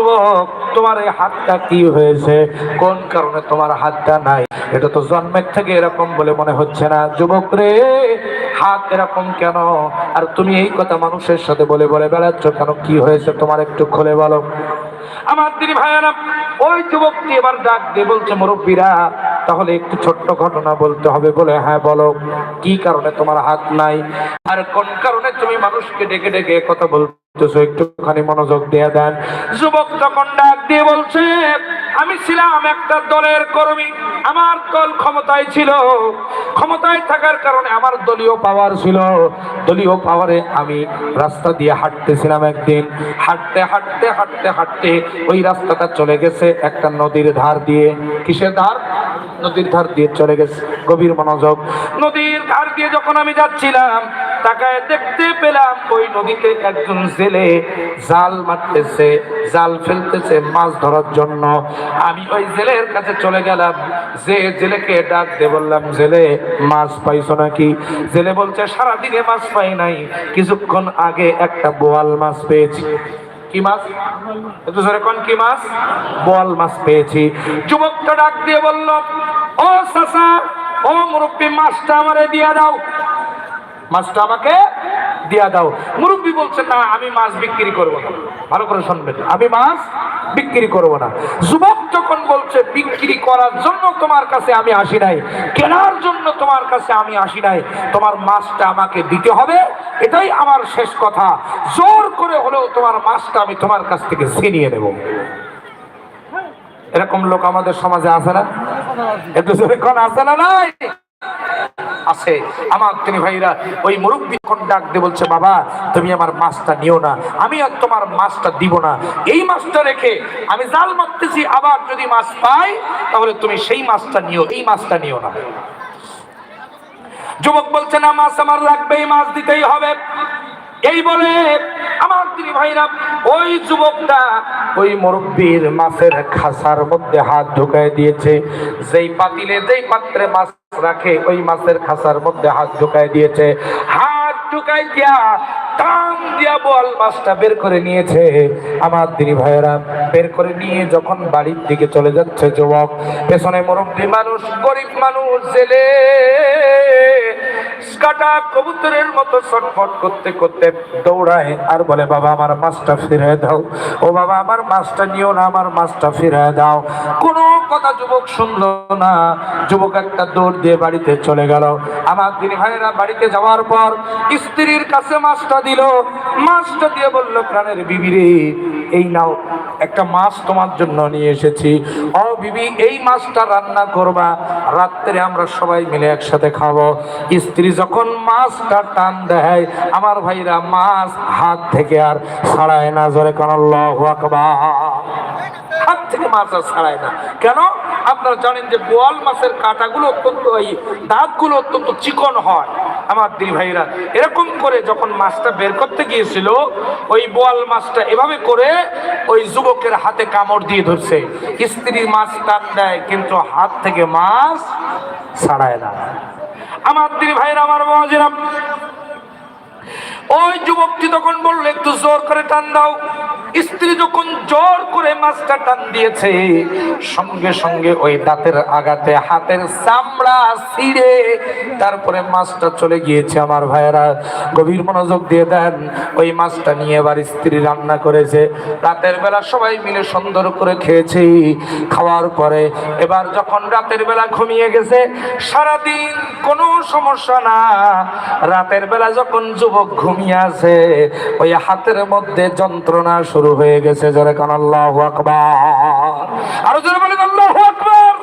যুবক, তোমার এই হাতটা কি হয়েছে? কোন কারণে তোমার হাতটা নাই? এটা তো জন্মের থেকে এরকম বলে মনে হচ্ছে না। যুবক রে, হাত এরকম কেন? আর তুমি এই কথা মানুষের সাথে বলে বলে বেড়াচ্ছ কেন? কি হয়েছে তোমার একটু খুলে বলো। আমার দিদি ভাইয়ারা, ওই যুবকটি এবার ডাক দিয়ে বলছে, মুরব্বীরা, তাহলে একটু ছোট্ট ঘটনা বলতে হবে। বলে হ্যাঁ বলো, কি কারণে তোমার হাত নাই? আর কোন মানুষকে ডেকে ডেকে কথা বলতেছো, একটুখানি মনোযোগ দিয়ে দেন। যুবক তখন ডাক দিয়ে বলছে, আমি ছিলাম একটা দলের কর্মী, আমার দল ক্ষমতায় ছিল। ক্ষমতায় থাকার কারণে আমার দলীয় পাওয়ার ছিল। দলীয় পাওয়ারে আমি রাস্তা দিয়ে হাঁটতেছিলাম একদিন। হাঁটতে হাঁটতে হাঁটতে হাঁটতে ওই রাস্তাটা চলে গেছে একটা নদীর ধার দিয়ে। কিসের ধার? নদীর ধার দিয়ে চলে গেছে। গভীর মনোযোগ। নদীর ধার দিয়ে যখন আমি যাচ্ছিলাম তাকায় দেখতে পেলাম ওই নদীতে একজন জেলে জাল মারতেছে, জাল ফেলতেছে মাছ ধরার জন্য। আমি ওই জেলের কাছে চলে গেলাম। যে জেলেকে ডাক দিয়ে বললাম, জেলে, মাছ পাইছো নাকি? জেলে বলছে, সারাদিনে মাছ পাই নাই। কিছুক্ষণ আগে একটা বোয়াল মাছ পেয়েছি। কি মাছ? একটু জোরে কি মাছ? বোয়াল মাছ পেয়েছি। যুবকটা ডাক দিয়ে বলল, ও সাসা ও মাছটা আমারে দিয়া দাও। মাছটা আমাকে দিয়া দাও। মুরব্বী বলছে, না, আমি মাছ বিক্রি করব না। ভালো করে শুনবেন, আমি মাছ বিক্রি করব না। যুবক যখন বলছে, বিক্রি করার জন্য তোমার কাছে আমি আসি নাই, কেনার জন্য তোমার কাছে আমি আসি নাই, তোমার মাছটা আমাকে দিতে হবে, এটাই আমার শেষ কথা। জোর করে হলেও তোমার মাছটা আমি তোমার কাছ থেকে ছিনিয়ে নেব। এরকম লোক আমাদের সমাজে আছে না? জোরে কোন, আছে না নাই? আছে। আমার তিনি ভাইরা, ওই মুরব্বী কোন ডাক দিয়ে বলছে, বাবা, তুমি আমার মাছটা নিও না, আমি আর তোমার মাছটা দিব না। এই মাছটা রেখে আমি জাল মারতেছি, আবার যদি মাছ পাই, তাহলে তুমি সেই মাছটা নিও, এই মাছটা নিও না। যুবক বলছে, না, মাছ আমার লাগবে, এই মাছ দিতেই হবে। এই বলে আমার তিনি ভাইরা, ওই যুবকটা ওই মুরব্বীর মাছের খাসার মধ্যে হাত ঢুকায় দিয়েছে। যেই পাতিলে, যেই পাত্রে মাছ রাখে, ওই মাছের খাসার মধ্যে হাত ঢুকায় দিয়েছে। হাত ঢুকাই দিয়া, টান দিয়া বল মাছটা বের করে নিয়েছে। আমার দিনী ভাইয়েরা, বের করে নিয়ে যখন বাড়ির দিকে চলে যাচ্ছে যুবক, পেছনে মুরব্বী মানুষ, গরিব মানুষ, জেলে, কাটা কবুতরের মতো ছটফট করতে করতে দৌড়ায় আর বলে, বাবা, আমার মাছটা ফিরে দাও। ও বাবা, আমার মাছটা নিও না, আমার মাছটা ফিরে দাও। কোনো কথা যুবক শুনলো না। যুবক একটা দৌড় দিয়ে বাড়িতে চলে গেল। আমার দিনী ভাইয়েরা, বাড়িতে যাওয়ার পর স্ত্রীর কাছে মাছটা দিল। মাছটা দিয়ে বলল, প্রাণের বিবি রে, এই নাও, একটা মাছ তোমার জন্য নিয়ে এসেছি। ও বিবি, এই মাছটা রান্না করবা, রাত্রে আমরা সবাই মিলে একসাথে খাব। স্ত্রী যখন মাছটা টান দেয়, আমার ভাইরা মাছ হাত থেকে আর ছাড়ায় না, জোরে কান, আল্লাহু আকবার। হাত থেকে মাছ আর ছাড়ায় না। কেন? আপনারা জানেন যে বোয়াল মাছের কাঁটাগুলো অত্যন্ত, এই দাঁতগুলো অত্যন্ত চিকন হয়। আমার দিদি ভাইরা, এরকম করে যখন মাছটা বের করতে গিয়েছিল, ওই বোয়াল মাছটা এভাবে করে ওই যুবকের হাতে কামড় দিয়ে ধরছে। স্ত্রী মাছ টান দেয়, কিন্তু হাত থেকে মাছ ছাড়ায় না। আমার দিদি ভাইরা, আমার বাবাজিরা ওই যুবকটি তখন বলল, একটু জোর করে টান দাও। স্ত্রী যখন জোর করে মাছটা টান দিয়েছে, সঙ্গে সঙ্গে ওই দাঁতের আঘাতে হাতের চামড়া ছিঁড়ে তারপরে মাছটা চলে গিয়েছে। আমার ভাইয়েরা, গভীর মনোযোগ দিয়ে দেন, ওই মাছটা নিয়ে এবার স্ত্রী রান্না করেছে। রাতের বেলা সবাই মিলে সুন্দর করে খেয়েছি। খাওয়ার পরে এবার যখন রাতের বেলা ঘুমিয়ে গেছে, সারাদিন কোনো সমস্যা না। রাতের বেলা যখন যুবক ঘুমিয়ে ওই হাতের মধ্যে যন্ত্রণা শুরু হয়ে গেছে। যারা কান, আল্লাহ আকবার। আরও যারা বলেন, আল্লাহ আকবার।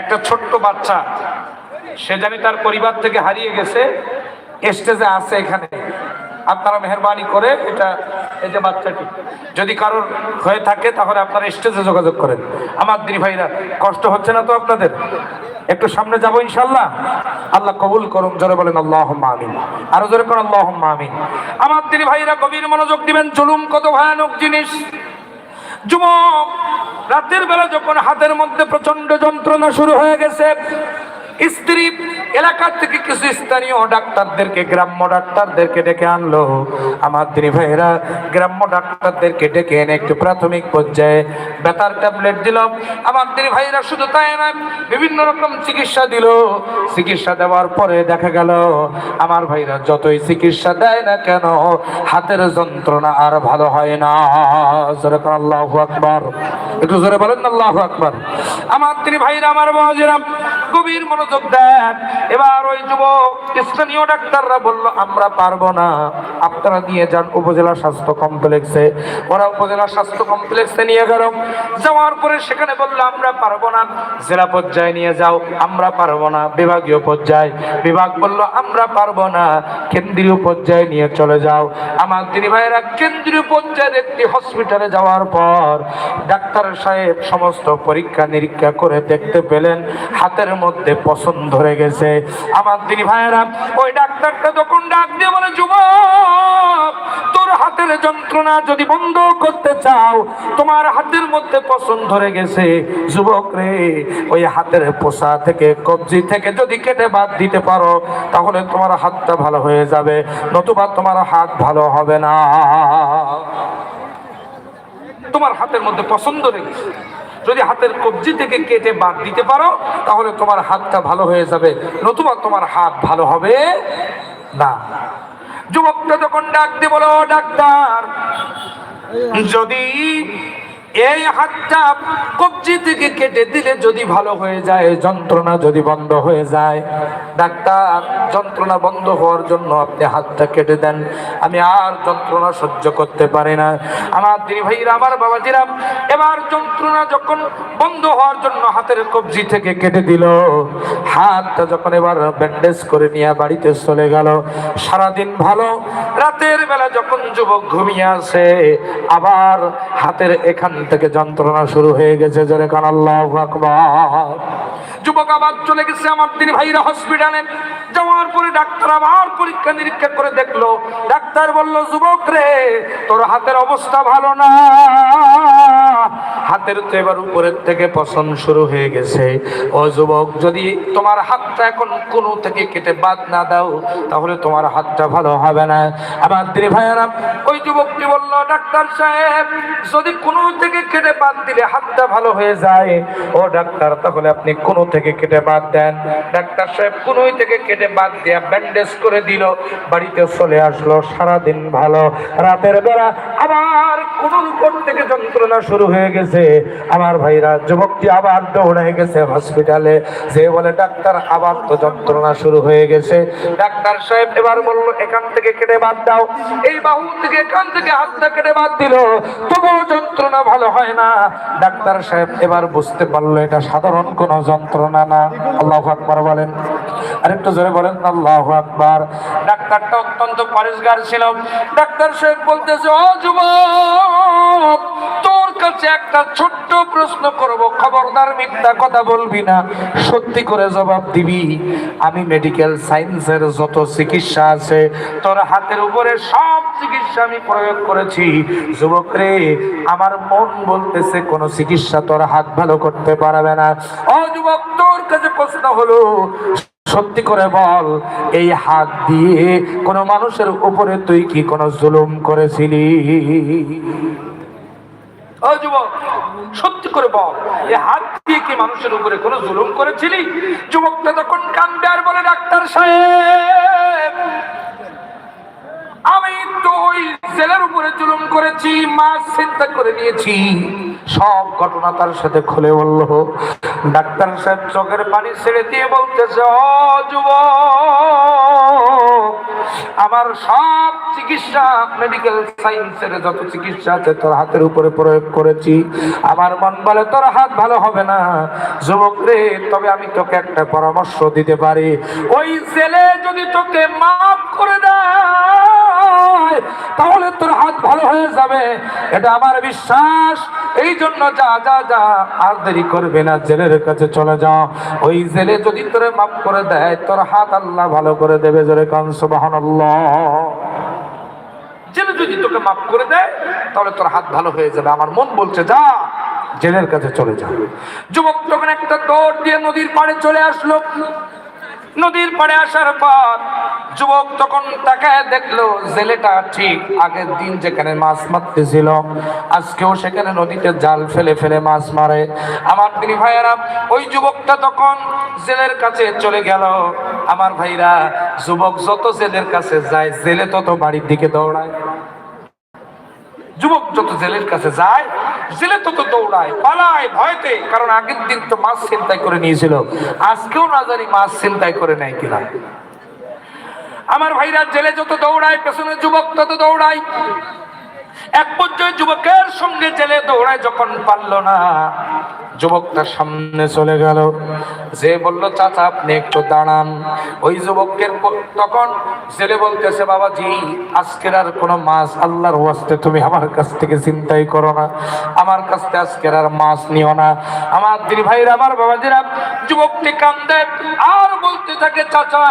একটা ছোট্ট বাচ্চা, সে জানি তার পরিবার থেকে হারিয়ে গেছে, স্টেজে আছে এখানে। আপনারা মেহরবানি করে এটা, এই যে বাচ্চাটি, যদি কারোর হয়ে থাকে, তাহলে আপনারা স্টেজে যোগাযোগ করেন। আমার দিদি ভাইরা, কষ্ট হচ্ছে না তো আপনাদের? একটু সামনে যাব ইনশাল্লাহ? আল্লাহ কবুল করুন, জোরে বলেন আল্লাহ আমিন। আরও জোরে করেন আল্লাহ আমিন। আমার দিদি ভাইরা, গভীর মনোযোগ দিবেন, জুলুম কত ভয়ানক জিনিস। যুবক, রাতের বেলা যখন হাতের মধ্যে প্রচণ্ড যন্ত্রণা শুরু হয়ে গেছে স্ত্রী এলাকার থেকে কিছু স্থানীয় ডাক্তারদেরকে, গ্রাম্য ডাক্তারদেরকে ডেকে আনলো। আমার দিনী ভাইয়েরা, গ্রাম্য ডাক্তারদেরকে ডেকে এনে একটু প্রাথমিক পর্যায়ে ব্যথার ট্যাবলেট দিল। আমার দিনী ভাইয়েরা শুধু তাই না বিভিন্ন রকম চিকিৎসা দিল। চিকিৎসা দেওয়ার পরে দেখা গেল, আমার ভাইরা যতই চিকিৎসা দেয় না কেন, হাতের যন্ত্রণা আর ভালো হয় না। যেরকম আল্লাহ আকবার। একটু জোরে বলেন আল্লাহ আকবার। আমার তিনি ভাইরা, আমার বাবাজিরা গভীর মনোযোগ দেন। এবার ওই যুবক স্থানীয় ডাক্তাররা বলল, আমরা পারব না। আপনারা নিয়ে যান উপজেলা স্বাস্থ্য কমপ্লেক্সে। ওরা উপজেলা স্বাস্থ্য কমপ্লেক্সে নিয়ে গেল। যাওয়ার পরে সেখানে বলল, আমরা পারব না। জেলা পর্যায়ে নিয়ে যাও। আমরা পারব না। বিভাগীয় পর্যায়ে। বিভাগ বলল, আমরা পারব না। কেন্দ্রীয় পর্যায়ে নিয়ে চলে যাও। আমার তিনি ভাইয়েরা কেন্দ্রীয় পর্যায়ের একটি হসপিটালে যাওয়ার পর ডাক্তার সাহেব সমস্ত পরীক্ষা নিরীক্ষা করে দেখতে পেলেন। হাতের মধ্যে পছন্দ ধরে গেছে। আমার তিনি ভাইয়েরা, ওই ডাক্তারটা তখন ডাক দিয়ে বলে, যুবক, তোর হাতের যন্ত্রণা যদি বন্ধ করতে চাও, তোমার হাতের মধ্যে পছন্দ ধরে গেছে। যুবক রে, ওই হাতের পোষা থেকে, কবজি থেকে যদি কেটে বাদ দিতে পারো, তাহলে তোমার হাতটা ভালো হয়ে যাবে, নতুবা তোমার হাত ভালো হবে না। তোমার হাতের মধ্যে পছন্দ রেখেছে যদি হাতের কবজি থেকে কেটে বাদ দিতে পারো, তাহলে তোমার হাতটা ভালো হয়ে যাবে। নতুবা তোমার হাত ভালো হবে না। যুবকটা যখন ডাক দিয়ে বলো, ডাক্তার, যদি এই হাতটা কবজি থেকে কেটে দিলে যদি ভালো হয়ে যায়, যন্ত্রণা যদি বন্ধ হয়ে যায়। ডাক্তার, যন্ত্রণা বন্ধ হওয়ার জন্য আপনি হাতটা কেটে দেন। আমি আর যন্ত্রণা সহ্য করতে পারি না। আমার দিদি ভাইরা, আমার বাবাজিরা, এবার যন্ত্রণা যখন বন্ধ হওয়ার জন্য হাতের কবজি থেকে কেটে দিল। হাতটা যখন এবার ব্যান্ডেজ করে নিয়ে বাড়িতে চলে গেল। সারাদিন ভালো। রাতের বেলা যখন যুবক ঘুমিয়ে আসে, আবার হাতের এখান থেকে যন্ত্রণা শুরু হয়ে গেছে, জোরে কান আল্লাহ যুবক আবার চলে গেছে আমার তিনি ভাইরা হসপিটালে যাওয়ার পরে ডাক্তার আবার পরীক্ষা নিরীক্ষা করে দেখল। ডাক্তার বলল, যুবক রে, তোর হাতের অবস্থা ভালো না। হাতের তো এবার উপরের থেকে পছন শুরু হয়ে গেছে। ও যুবক, যদি তোমার হাতটা এখন কোনো থেকে কেটে বাদ না দাও, তাহলে তোমার হাতটা ভালো হবে না। আমার দিদি ভাইয়ারা ওই যুবকটি বলল, ডাক্তার সাহেব, যদি কোনো থেকে কেটে বাদ দিলে হাতটা ভালো হয়ে যায়। ও ডাক্তার, তাহলে আপনি কোনো থেকে কেটে বাদ দেন। ডাক্তার সাহেব কোনোই থেকে কেটে বাদ দিয়ে ব্যান্ডেজ করে দিল। বাড়িতে চলে আসলো, সারাদিন ভালো। রাতের বেলা আবার কোন উপর থেকে যন্ত্রণা শুরু হয়ে গেছে? আমার ভাইরা, যুবকটি আবার দৌড়ে গেছে হসপিটালে যে বলে, ডাক্তার, আবার তো যন্ত্রণা শুরু হয়ে গেছে। ডাক্তার সাহেব এবার বলল, এখান থেকে কেটে বাদ দাও। এই বাহু থেকে, এখান থেকে হাতটা কেটে বাদ দিল। তবুও যন্ত্রণা ভালো হয় না। ডাক্তার সাহেব এবার বুঝতে পারল, এটা সাধারণ কোনো যন্ত্রণা না। আল্লাহ আকবার বলেন। আরেকটু জোরে বলেন, আল্লাহ আকবার। ডাক্তারটা অত্যন্ত পরিষ্কার ছিল। ডাক্তার সাহেব বলতেছে, ও তোর কাছে একটা ছোট্ট প্রশ্ন আমি মেডিকেল সায়েন্সের যত চিকিৎসা আছে, তোর হাতের উপরে সব চিকিৎসা আমি প্রয়োগ করেছি। যুবক রে, আমার মন বলতেছে, কোনো চিকিৎসা তোর হাত ভালো করতে পারবে না। ও যুবক, তোর কাছে প্রশ্ন হলো সত্যি করে বল, এই হাত দিয়ে কোন মানুষের উপরে তুই কি কোনো জুলুম করেছিলি? যুবক, সত্যি করে বল, এই হাত দিয়ে কি মানুষের উপরে কোনো জুলুম করেছিলি? যুবকটা তখন কান্দে আর বলে, ডাক্তার সাহেব আমি তো ওই ছেলের উপরে জুলুম করেছি, মাছ চিন্তা করে নিয়েছি। সব ঘটনা তার সাথে খুলে বলল, ডাক্তার সাহেব চোখের পানি ছেড়ে দিয়ে বলতেছে, ও যুবক, আমার সব চিকিৎসা মেডিকেল সায়েন্সের যত চিকিৎসা আছে তোর হাতের উপরে প্রয়োগ করেছি। আমার মন বলে তোর হাত ভালো হবে না। যুবক রে, তবে আমি তোকে একটা পরামর্শ দিতে পারি। ওই ছেলে যদি তোকে মাফ করে দেয় তাহলে তোর হাত ভালো হয়ে যাবে। এটা আমার বিশ্বাস। এই জন্য যা যা যা, আর দেরি করবে না, জেলের কাছে চলে যাও। ওই জেলে যদি তোরে মাফ করে দেয়, তোর হাত আল্লাহ ভালো করে দেবে, জোরে কান, সুবহানাল্লাহ। জেলে যদি তোকে মাফ করে দেয়, তাহলে তোর হাত ভালো হয়ে যাবে। আমার মন বলছে, যা, জেলের কাছে চলে যাবে যুবক তখন একটা দৌড় দিয়ে নদীর পাড়ে চলে আসলো। নদীর পাড়ে আসার পর যুবক তখন তাকায় দেখল, জেলেটা ঠিক আগের দিন যেখানে মাছ মারতে মারতেছিল, আজকেও সেখানে নদীতে জাল ফেলে ফেলে মাছ মারে। আমার তিনি ভাইয়েরা, ওই যুবকটা তখন জেলের কাছে চলে গেল। আমার ভাইরা, যুবক যত জেলের কাছে যায়, জেলে তত বাড়ির দিকে দৌড়ায়। যুবক যত জেলের কাছে যায়, জেলে তত দৌড়ায়, পালায় ভয়তে, কারণ আগের দিন তো মাছ চিন্তায় করে নিয়েছিল। আজকেও না জানি মাছ চিন্তায় করে নেয় কিনা। আমার ভাইরা, জেলে যত দৌড়ায় পেছনে যুবক তত দৌড়ায়। এক পর্যায়ে যুবকের সঙ্গে জেলে দৌড়ায়, যখন পারল না যুবকটা সামনে চলে গেল। যে বলল, চাচা, আপনি একটু দাঁড়ান। ওই যুবকের তখন জেলে বলতেছে, বাবাজি, আজকের আর কোনো মাছ আল্লাহর ওয়াস্তে তুমি আমার কাছ থেকে চিন্তাই করো না। আমার কাছ থেকে আজকের আর মাছ নিও না। আমার দিদি ভাইরা, আমার বাবাজিরা যুবকটি কান্দে, আর বলতে থাকে, চাচা,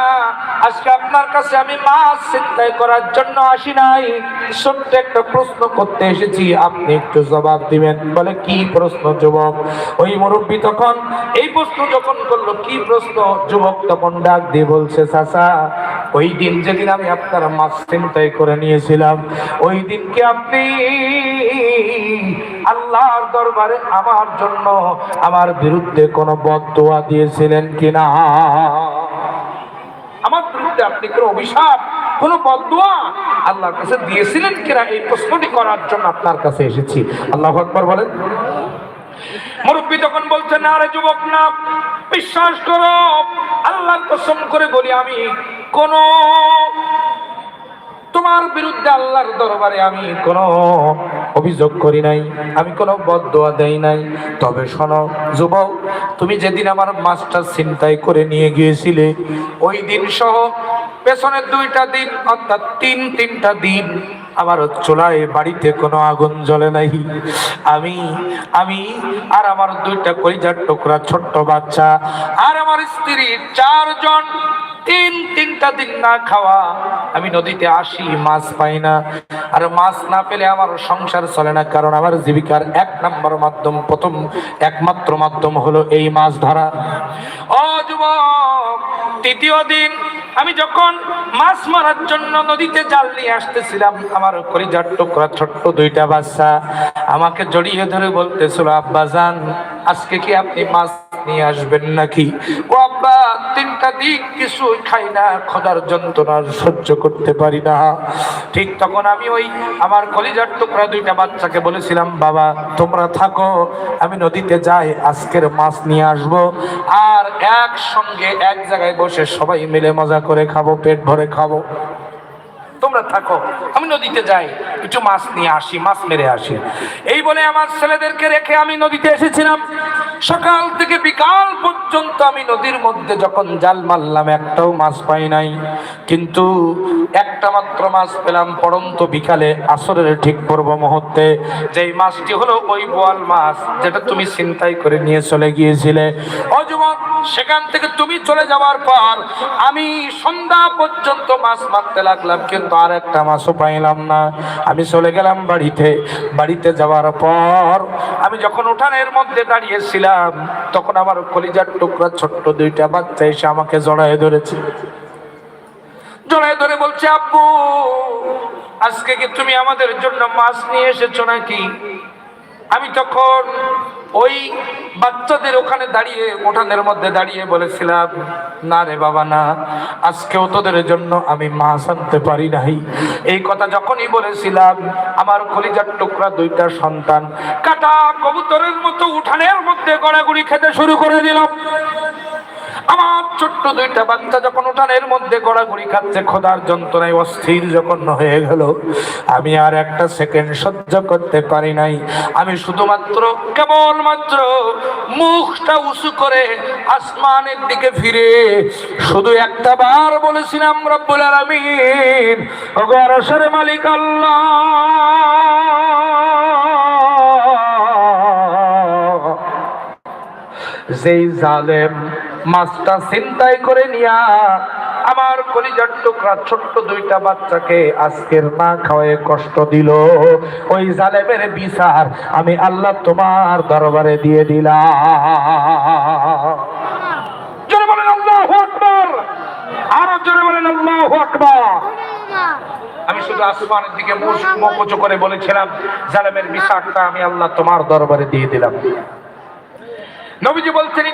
আজকে আপনার কাছে আমি মাছ চিন্তাই করার জন্য আসি নাই। ছোট্ট একটা প্রশ্ন করতে এসেছি, আপনি একটু জবাব দিবেন। বলে, কি প্রশ্ন, যুবক? ওই মুরব্বী তখন এই প্রশ্ন যখন করল, কি প্রশ্ন? যুবক তখন ডাক দিয়ে বলছে, চাচা, ওই দিন যেদিন আমি আপনার মাছ চিন্তাই করে নিয়েছিলাম, ওই দিনকে আপনি আল্লাহর দরবারে আমার জন্য আমার বিরুদ্ধে কোনো বদদোয়া দিয়েছিলেন কিনা? বিরুদ্ধে আপনি কোনো অভিশাপ, কোনো বদুয়া আল্লাহর কাছে দিয়েছিলেন কিনা এই প্রশ্নটি করার জন্য আপনার কাছে এসেছি। আল্লাহ আকবর বলেন। মুরব্বী তখন বলছে না রে যুবক, না, বিশ্বাস করো আল্লাহর কসম করে বলি আমি, কোন তোমার বিরুদ্ধে আল্লাহর দরবারে আমি কোনো অভিযোগ করি নাই, আমি কোনো বদদোয়া দেই নাই। তবে শোনো, যুবক, তুমি যেদিন আমার মাস্টার চিন্তাই করে নিয়ে গিয়েছিলে, ওই দিন সহ পেছনের দুইটা দিন, অর্থাৎ তিন তিনটা দিন আমার চোলায় বাড়িতে কোনো আগুন জ্বলে নাই। আমি আমি আর আমার দুইটা কলিজার টুকরা ছোট্ট বাচ্চা আর আমার স্ত্রী চারজন তিন, তিনটা দিন না খাওয়া, আমি নদীতে আসি, মাছ পাই না। আর মাছ না পেলে আমার সংসার চলে না, কারণ আমার জীবিকার এক নম্বর মাধ্যম, প্রথম একমাত্র মাধ্যম হলো এই মাছ ধরা। ও যুবক, তৃতীয় দিন, আমি যখন মাছ মারার জন্য নদীতে জাল নিয়ে আসতেছিলাম, আমার কলিজার টুকরা ছোট্ট দুইটা বাচ্চা আমাকে জড়িয়ে ধরে বলতেছিল, আব্বা জান আজকে কি আপনি মাছ নিয়ে আসবেন নাকি? ও আব্বা কিছু খাই না, খোদার যন্ত্রণার সহ্য করতে পারি না। ঠিক তখন আমি ওই আমার কলিজার টুকরা দুইটা বাচ্চাকে বলেছিলাম, বাবা, তোমরা থাকো, আমি নদীতে যাই, আজকের মাছ নিয়ে আসব। আর একসঙ্গে এক জায়গায় বসে সবাই মিলে মজা করে খাব, পেট ভরে খাব। তোমরা থাকো, আমি নদীতে যাই একটু মাছ নিয়ে আসি, মাছ মেরে আসি। এই বলে আমার ছেলেদেরকে রেখে আমি নদীতে এসেছিলাম। সকাল থেকে বিকাল পর্যন্ত আমি নদীর মধ্যে যখন জাল মারলাম, একটাও মাছ পাই নাই। কিন্তু একটা মাত্র মাছ পেলাম পড়ন্ত বিকালে আসরের ঠিক পূর্ব মুহূর্তে। যেই মাছটি হলো ওই বোয়াল মাছ, যেটা তুমি চিন্তাই করে নিয়ে চলে গিয়েছিলে। ও যুবক, সেখান থেকে তুমি চলে যাওয়ার পর আমি সন্ধ্যা পর্যন্ত মাছ মারতে লাগলাম, কিন্তু আর একটা মাছও পাইলাম না। আমি চলে গেলাম বাড়িতে। বাড়িতে যাওয়ার পর আমি যখন উঠানের মধ্যে দাঁড়িয়েছিলাম, তখন আমার কলিজার টুকরা ছোট্ট দুইটা বাচ্চা এসে আমাকে জড়ায় ধরেছে। জড়ায় ধরে বলছে, আব্বু, আজকে কি তুমি আমাদের জন্য মাছ নিয়ে এসেছ নাকি? আমি তখন ওই বাচ্চাদের ওখানে দাঁড়িয়ে, উঠানের মধ্যে দাঁড়িয়ে বলেছিলাম, না রে বাবা, না। আজকেও তোদের জন্য আমি মাছ আনতে পারি নাই। এই কথা যখনই বলেছিলাম, আমার খলিজার টুকরা দুইটা সন্তান কাটা কবুতরের মতো উঠানের মধ্যে গড়াগুড়ি খেতে শুরু করে দিলাম আমার ছোট্ট দুইটা বাচ্চা যখন উঠানের মধ্যে গড়াগড়ি খাচ্ছে, খোদার যন্ত্রণায় অস্থির যখন হয়ে গেল, আমি আর একটা সেকেন্ড সহ্য করতে পারি নাই। আমি শুধুমাত্র, কেবলমাত্র মুখটা উঁচু করে আসমানের দিকে ফিরে শুধু একটা বার বলেছিলাম, রব্বুল আলামিন, ওগো আরশের মালিক আল্লাহ। যেই জালেম মাছটা চিন্তাই করে নিয়া আমার কলিজার টুকরা ছোট্ট দুইটা বাচ্চাকে আজকের না খাওয়ায় কষ্ট দিল। ওই জালেমের বিচার আমি আল্লাহ তোমার দরবারে দিয়ে দিলাম। আরও জোরে বলেন আল্লাহু আমি শুধু আসমানের দিকে মুখ করে বলেছিলাম, জালেমের বিচারটা আমি আল্লাহ তোমার দরবারে দিয়ে দিলাম। নবীজি বলছেন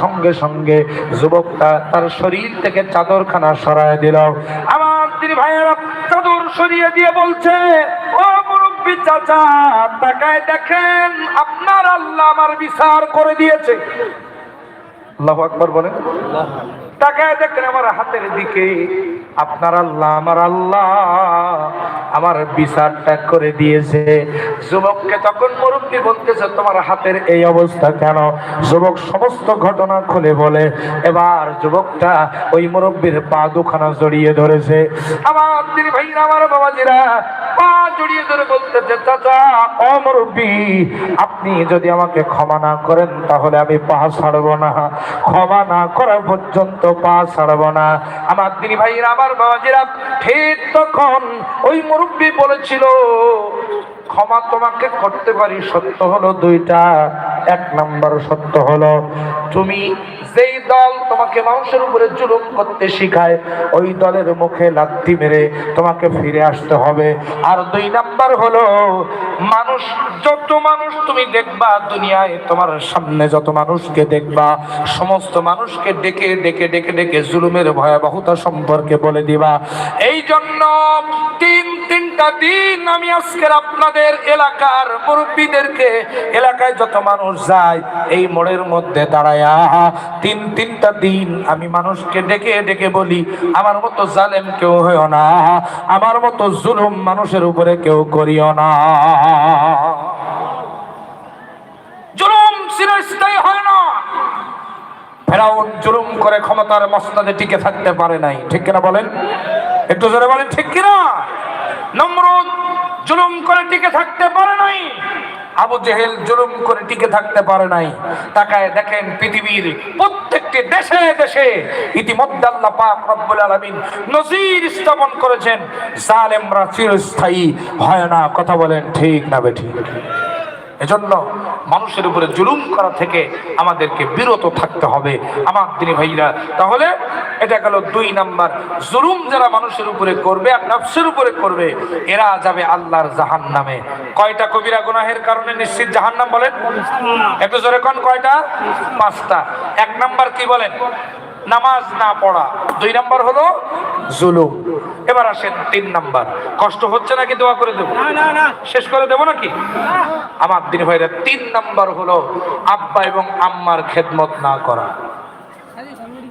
সঙ্গে সঙ্গে যুবকটা তার শরীর থেকে চাদরখানা সরায় দিল। আমার তিনি ভাইয়েরা, চাদর সরিয়ে দিয়ে বলছে, ও মুরব্বী চাচা, তাকায় দেখেন, আপনার আল্লাহ আমার বিচার করে দিয়েছে। আল্লাহু আকবার বলেন। তাকায় দেখেন আমার হাতের দিকে। আপনার আল্লাহ, আমার আল্লাহ, আমার বিচারটা করে দিয়েছে। যুবককে তখন মুরব্বী বলতেছে, তোমার হাতের এই অবস্থা কেন? যুবক সমস্ত ঘটনা খুলে বলে, এবার যুবকটা ওই মুরব্বীর পা দুখানা জড়িয়ে ধরেছে। আমার তিনি ভাই আমার বাবাজিরা, পা জড়িয়ে ধরে চাচা আপনি যদি আমাকে ক্ষমা না করেন, তাহলে আমি পা ছাড়বো না। ক্ষমা না করা পর্যন্ত পা ছাড়বো না। আমার দিদি ভাইয়ের, আমার বাবাজিরা ঠিক তখন ওই মুরব্বী বলেছিল ক্ষমা তোমাকে করতে পারি, সত্য হলো দুইটা, এক নাম্বার সত্য হলো, তুমি যেই দল তোমাকে মানুষের উপরে জুলুম করতে শিখায়, ওই দলের মুখে লাথি মেরে তোমাকে ফিরে আসতে হবে। আর দুই নাম্বার হলো, মানুষ, যত মানুষ তুমি দেখবা দুনিয়ায়, তোমার সামনে যত মানুষকে দেখবা, সমস্ত মানুষকে ডেকে ডেকে ডেকে ডেকে জুলুমের ভয়াবহতা সম্পর্কে বলে দিবা। এই জন্য তিন তিনটা দিন আমি আজকের আপনাদের এলাকার মুরব্বীদেরকে এলাকায় যত মানুষ যায়, এই মোড়ের মধ্যে দাঁড়ায়া তিন, তিনটা দিন আমি মানুষকে ডেকে ডেকে বলি, আমার মতো জালেম কেউ হইও না, আমার মতো জুলুম মানুষের উপরে কেউ করিও না। জুলুম চিরস্থায়ী হয় না। ফেরাউন জুলুম করে ক্ষমতার মস্তাদে টিকে থাকতে পারে নাই, ঠিক কিনা বলেন? একটু জোরে বলেন, ঠিক কিনা? নমরুদ জুলুম করে টিকে থাকতে পারে নাই। আবু জেহেল জুলুম করে টিকে থাকতে পারে নাই। তাকায় দেখেন পৃথিবীর প্রত্যেকটি দেশে দেশে ইতিমধ্যে আল্লাহ পাক রব্বুল আলামিন নজির স্থাপন করেছেন। জালেমরা চিরস্থায়ী, হয় না, কথা বলেন ঠিক না বেঠিক এজন্য মানুষের উপরে জুলুম করা থেকে আমাদেরকে বিরত থাকতে হবে। আমার দিনী ভাইরা, তাহলে এটা গেল দুই নাম্বার। জুলুম যারা মানুষের উপরে করবে আর নফসের উপরে করবে, এরা যাবে আল্লাহর জাহান নামে কয়টা কবিরা গুনাহের কারণে নিশ্চিত জাহান নাম বলেন? একটু জোরে কোন কয়টা? পাঁচটা। এক নাম্বার কি বলেন? নামাজ না পড়া। দুই নাম্বার হলো জুলুম। এবার আসেন তিন নাম্বার। কষ্ট হচ্ছে নাকি দোয়া করে দেবো? শেষ করে দেবো নাকি? আমার দিন ভাইরা তিন নাম্বার হলো আব্বা এবং আম্মার খেদমত না করা।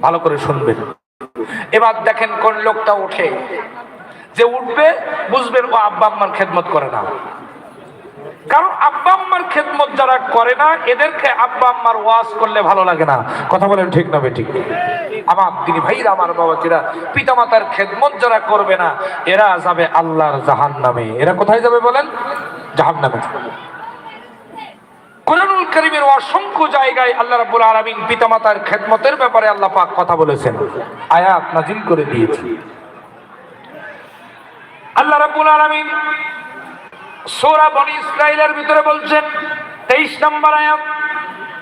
ভালো করে শুনবেন। এবার দেখেন কোন লোকটা ওঠে। যে উঠবে বুঝবেন ও আব্বা আম্মার খেদমত করে না। কারণ আব্বা আম্মার খেদমত যারা করে না এদেরকে আব্বা আম্মার ওয়াজ করলে ভালো লাগে না। কথা বলেন ঠিক না ঠিক আমার তিনি ভাইরা, আমার বাবাজিরা, পিতামাতার খেদমত যারা করবে না, এরা যাবে আল্লাহর জাহান নামে এরা কোথায় যাবে বলেন? জাহান নামে কোরআনুল করিমের অসংখ্য জায়গায় আল্লাহ রাব্বুল আলামিন পিতামাতার খেদমতের ব্যাপারে আল্লাহ পাক কথা বলেছেন। আয়াত করে দিয়েছে। আল্লাহ বনি ভিতরে বলছেন 23 নম্বর আয়াত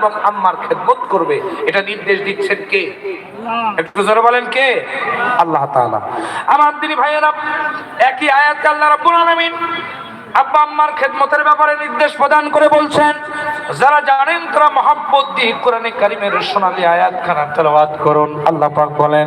এবং আম্মার খেদমত করবে। এটা নির্দেশ দিচ্ছেন কে? একটু জোরে বলেন কে? আল্লাহ তাআলা। আমার দিনী ভাইয়েরা একই আয়াতে আল্লাহ রাব্বুল আলামিন আব্বা আম্মার খেদমতের ব্যাপারে নির্দেশ প্রদান করে বলছেন যারা জানেন তারা মহাব্বত দিয়ে কোরআনে কারিমের সোনালী আয়াত খানা তেলাওয়াত করুন। আল্লাহ পাক বলেন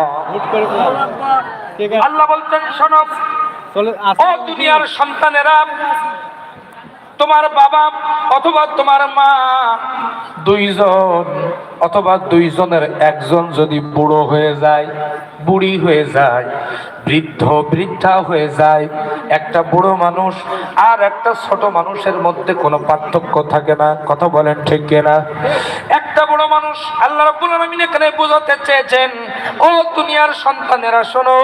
আল্লাহ বলতেন শোনো ও দুনিয়ার সন্তানেরা তোমার বাবা অথবা তোমার মা দুইজন অথবা দুইজনের একজন যদি বুড়ো হয়ে যায় বুড়ি হয়ে যায়, বৃদ্ধ, বৃদ্ধা হয়ে যায়। একটা বুড়ো মানুষ আর একটা ছোট মানুষের মধ্যে কোনো পার্থক্য থাকে না। কথা বলেন ঠিক কিনা? একটা বড় মানুষ আল্লাহ রাব্বুল আলামিন এখানে বোঝাতে চেয়েছেন, ও দুনিয়ার সন্তানেরা, শোনো,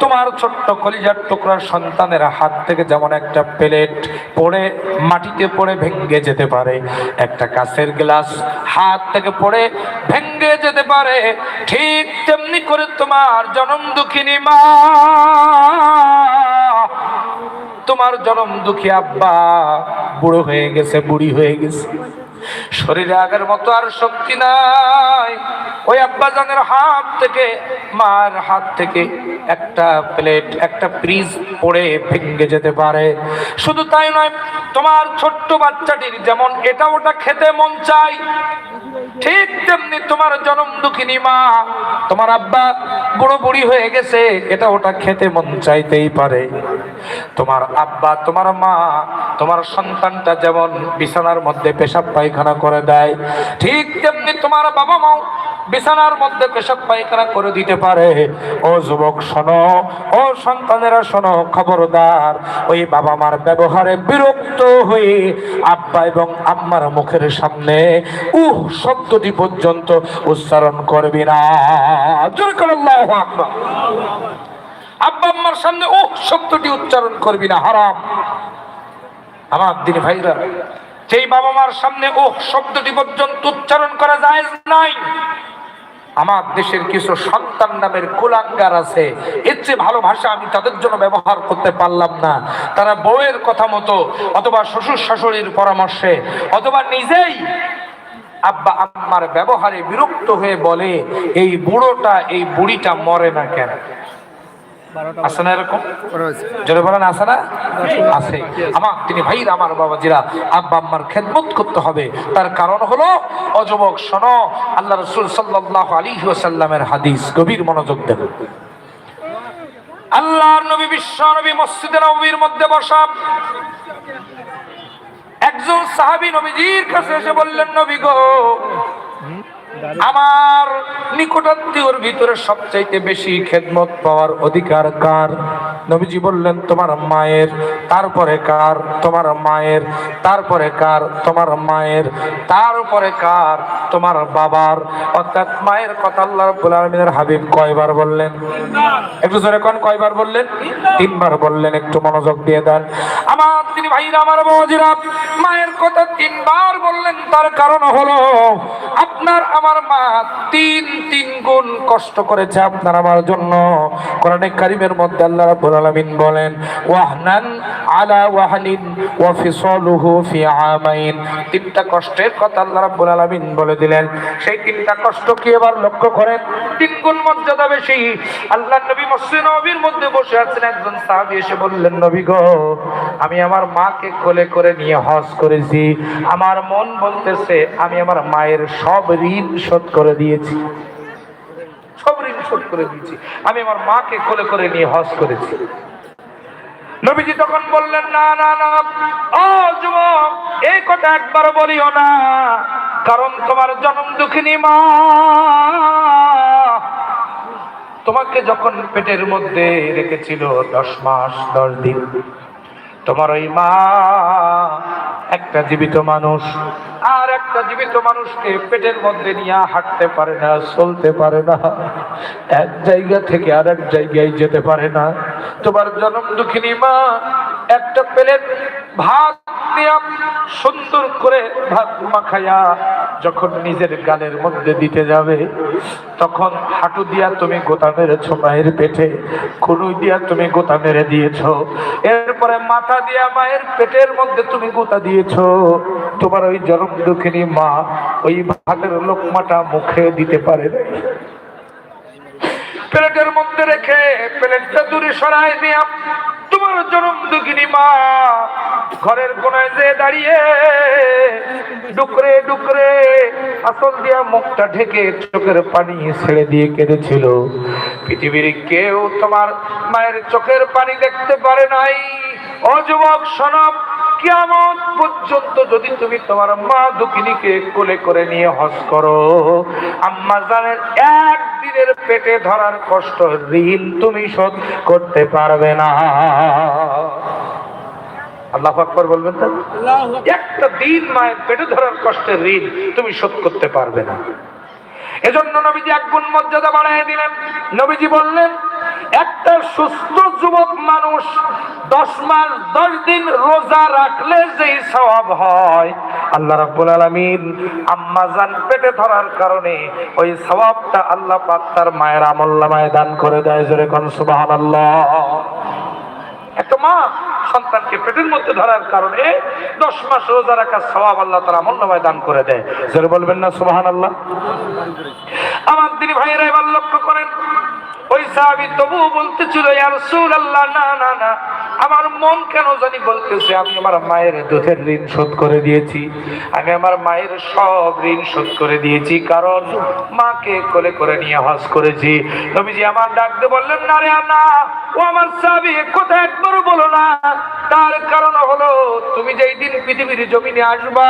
তোমার ছোট্ট কলিজার টুকরার সন্তানেরা হাত থেকে যেমন একটা প্লেট পড়ে, মাটিতে পড়ে ভেঙে যেতে পারে। একটা কাঁচের গ্লাস হাত থেকে পড়ে ভেঙে যেতে পারে। ঠিক তেমনি করে তোমার জনম দুঃখিনী মা। তোমার জনম দুঃখী আব্বা। বুড়ো হয়ে গেছে বুড়ি হয়ে গেছে। শরীরে আগের মতো আর শক্তি নাই। ওই আব্বা জানের হাত থেকে, মার হাত থেকে একটা প্লেট, একটা ফ্রিজ পড়ে ভেঙে যেতে পারে। শুধু তাই নয়, তোমার ছোট্ট বাচ্চাটির যেমন এটা ওটা খেতে মন চাই, ঠিক তেমনি তোমার জনম দুঃখিনী মা, তোমার আব্বা বুড়ো বুড়ি হয়ে গেছে, এটা ওটা খেতে মন চাইতেই পারে। তোমার আব্বা, তোমার মা, তোমার সন্তানটা যেমন বিছানার মধ্যে পেশাব পায়খানা করে দেয়। ঠিক তেমনি তোমার বাবা মাও বিছানার মধ্যে পেশাব পায়খানা করে দিতে পারে। ও যুবক, শোনো। ও সন্তানেরা, শোনো, খবরদার। ওই বাবা মার ব্যবহারে বিরক্ত হয়ে আব্বা এবং আম্মার মুখের সামনে উহ শব্দটি পর্যন্ত উচ্চারণ করবি না। আব্বা, আম্মার সামনে উহ শব্দটি উচ্চারণ করবি না। হারাম। আমার দিন ভাইরা যেই বাবা মার সামনে ওহ শব্দটি পর্যন্ত উচ্চারণ করা যায় নাই। আমার দেশের কিছু সন্তান নামের কুলাঙ্গার আছে। এর চেয়ে ভালো ভাষা আমি তাদের জন্য ব্যবহার করতে পারলাম না। তারা বউয়ের কথা মতো অথবা শ্বশুর শাশুড়ির পরামর্শে অথবা নিজেই আব্বা আম্মার ব্যবহারে বিরক্ত হয়ে বলে, এই বুড়োটা, এই বুড়িটা মরে না কেন? আছে না এরকম? জোরে বলেন আছে না? আছে। আমার তিনি ভাইরা আমার বাবাজিরা আব্বা আম্মার খেদমত করতে হবে। তার কারণ হলো অযুবক শোনো আল্লাহ রসুল সাল্লাহ আলী ওয়াসাল্লামের হাদিস গভীর মনোযোগ দেব আল্লাহর নবী বিশ্ব নবী মসজিদে নবীর মধ্যে বসা। একজন সাহাবী নবীজির কাছে এসে বললেন নবী গো আমার নিকটাত্মীয়র ভিতরে সবচাইতে বেশি খেদমত পাওয়ার অধিকার কার? নবীজি বললেন, তোমার মায়ের, তারপরে কার? তোমার মায়ের, তারপরে কার? তোমার মায়ের, তারপরে কার? তোমার বাবার। অর্থাৎ মায়ের কথা আল্লাহ রাব্বুল আলামিনের হাবিব কয়বার বললেন? একটু জোরে কোন, কয়বার বললেন? তিনবার বললেন, একটু মনোযোগ দিয়ে দেন। আমার তিনি ভাইরা, আমার বাবাজিরা মায়ের কথা তিনবার বললেন, তার কারণ হলো, আপনার, আমার মা তিন তিন গুণ কষ্ট করেছে আপনার আমার জন্য। কোরআনে কারিমের মধ্যে আল্লাহ রাব্বুল আলামিন বলেন, ওয়াহনান আলা ওয়াহলিন ওয়া ফিসালুহু ফি আমাইন। তিনটা কষ্টের কথা আল্লাহ রাব্বুল আলামিন বলে দিলেন। সেই তিনটা কষ্ট কি এবার লক্ষ্য করেন? তিন গুণ মর্যাদা বেশি। আল্লাহ নবী মসজিদ নবীর মধ্যে বসে আছেন একজন সাহাবী, এসে বললেন, নবী গো, আমি আমার মাকে কোলে করে নিয়ে হজ করেছি। আমার মন বলতেছে, আমি আমার মায়ের সব ঋণ শোধ করে দিয়েছি। সব ঋণ শোধ করে দিয়েছি। আমি আমার মাকে কোলে করে নিয়ে হজ করেছি। নবীজি তখন বললেন, না না না। ও যুবক, এই কথা একবার বলিও না। কারণ তোমার জন্ম দুঃখিনী মা। তোমাকে যখন পেটের মধ্যে রেখেছিল দশ মাস, দশ দিন, তোমার ওই মা একটা জীবিত মানুষ। একটা জীবিত মানুষকে পেটের মধ্যে নিয়ে হাঁটতে পারে না, চলতে পারে না। এক জায়গা থেকে আর এক জায়গায় যেতে পারে না। তোমার জনম দুঃখিনী মা, একটা প্লেট ভাত দিয়া সুন্দর করে ভাত মাখাইয়া যখন নিজের গালের মধ্যে দিতে যাবে, তখন হাঁটু দিয়া তুমি গোতা মেরেছ মায়ের পেটে কুনুই দিয়া তুমি গোতা মেরে দিয়েছ। এরপরে মাথা দিয়া মায়ের পেটের মধ্যে তুমি গোতা দিয়েছ। তোমার ওই জরম দুঃখিনী মা ওই ভাতের লোকমাটা মুখে দিতে পারে প্লেটের মধ্যে রেখে প্লেটটা দূরে সরাই দিয়া জনম দুঃখিনী মা। ঘরের কোনায় যে দাঁড়িয়ে ডুকরে ডুকরে আসল দিয়া মুখটা ঢেকে চোখের পানি ছেড়ে দিয়ে কেঁদেছিল। পৃথিবীর কেউ তোমার মায়ের চোখের পানি দেখতে পারে নাই। অযুবক যুবক সনব কিয়ামত পর্যন্ত যদি তুমি তোমার মা দুঃখিনীকে কোলে করে নিয়ে হস করো আম্মা জানের একদিনের পেটে ধরার কষ্ট ঋণ তুমি শোধ করতে পারবে না। আল্লাহ আকবর বলবেন একটা দিন মায়ের পেটে ধরার কষ্টের ঋণ তুমি শোধ করতে পারবে না। এজন্য নবীজি এক গুণ মর্যাদা বাড়াই দিলেন। নবীজি বললেন, একটা সুস্থ যুবক মানুষ দশ মাস, দশ দিন রোজা রাখলে যেই স্বভাব হয়, আল্লাহ রাব্বুল আলামিন আম্মা জান পেটে ধরার কারণে ওই স্বভাবটা আল্লাহ পাক তার মায়ের আমল্লামায় দান করে দেয়। জোরে কোন সুবহানাল্লাহ। একটা মা সন্তানকে পেটের মধ্যে ধরার কারণে দশ মাস রোজা রাখার সবাব আল্লাহ তারা মূল্যবায় দান করে দেয়। বলবেন না সুবাহান আল্লাহ আমার দিনী ভাইয়েরা এবার লক্ষ্য করেন তবু বলতেছিল রাসূলুল্লাহ, না না না। আমার মন কেন জানি বলতেছে, আমি আমার মায়ের দুধের ঋণ শোধ করে দিয়েছি। আমি আমার মায়ের সব ঋণ শোধ করে দিয়েছি, কারণ মাকে কোলে করে নিয়ে হজ করেছি। নবীজি আমার ডাকতে বললেন, না রে না ও আমার সাহাবি কথা একবারও বলো না। তার কারণ হলো, তুমি যেই দিন পৃথিবীর জমিনে আসবা